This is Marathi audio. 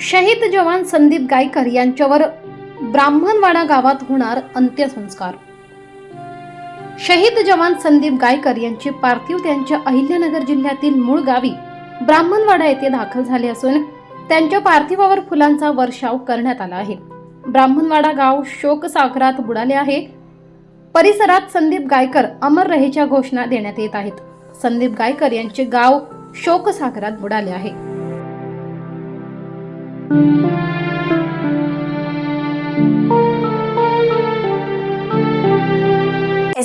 शहीद जवान संदीप गायकर यांच्यावर ब्राह्मणवाडा गावात होणार अंत्यसंस्कार. शहीद जवान संदीप गायकर यांचे पार्थिव त्यांच्या अहिल्यानगर जिल्ह्यातील मूळ गावी ब्राह्मणवाडा येथे दाखल झाले असून त्यांच्या पार्थिवावर फुलांचा वर्षाव करण्यात आला आहे. ब्राह्मणवाडा गाव शोकसागरात बुडाले आहे. परिसरात संदीप गायकर अमर रहेच्या घोषणा देण्यात येत आहेत. संदीप गायकर यांचे गाव शोकसागरात बुडाले आहे.